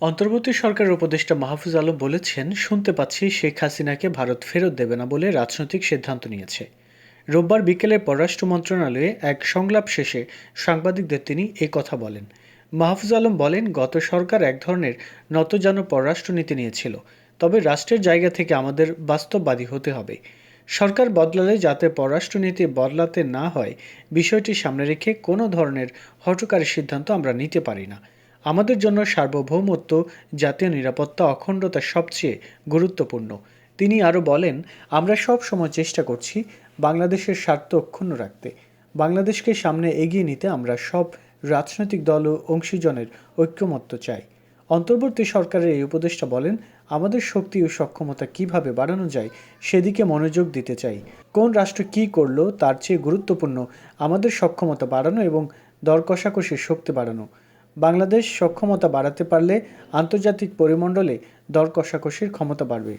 অন্তর্বর্তী সরকারের উপদেষ্টা মাহফুজ আলম বলেছেন, শুনতে পাচ্ছি শেখ হাসিনাকে ভারত ফেরত দেবে না বলে রাজনৈতিক সিদ্ধান্ত নিয়েছে। রোববার বিকেলে পররাষ্ট্র মন্ত্রণালয়ে এক সংলাপ শেষে সাংবাদিকদের তিনি এ কথা বলেন। মাহফুজ আলম বলেন, গত সরকার এক ধরনের নতজানু পররাষ্ট্রনীতি নিয়েছিল, তবে রাষ্ট্রের জায়গা থেকে আমাদের বাস্তববাদী হতে হবে। সরকার বদলালে যাতে পররাষ্ট্রনীতি বদলাতে না হয়, বিষয়টি সামনে রেখে কোনো ধরনের হঠকারী সিদ্ধান্ত আমরা নিতে পারি না। আমাদের জন্য সার্বভৌমত্ব, জাতীয় নিরাপত্তা, অখণ্ডতা সবচেয়ে গুরুত্বপূর্ণ। তিনি আরও বলেন, আমরা সব সময় চেষ্টা করছি বাংলাদেশের স্বার্থ অক্ষুণ্ণ রাখতে। বাংলাদেশকে সামনে এগিয়ে নিতে আমরা সব রাজনৈতিক দল ও অংশীজনের ঐক্যমত্য চাই। অন্তর্বর্তী সরকারের এই উপদেষ্টা বলেন, আমাদের শক্তি ও সক্ষমতা কীভাবে বাড়ানো যায় সেদিকে মনোযোগ দিতে চাই। কোন রাষ্ট্র কী করল তার চেয়ে গুরুত্বপূর্ণ আমাদের সক্ষমতা বাড়ানো এবং দর কষাকষির শক্তি বাড়ানো। বাংলাদেশ সক্ষমতা বাড়াতে পারলে আন্তর্জাতিক পরিমণ্ডলে দর কষাকষির ক্ষমতা বাড়বে।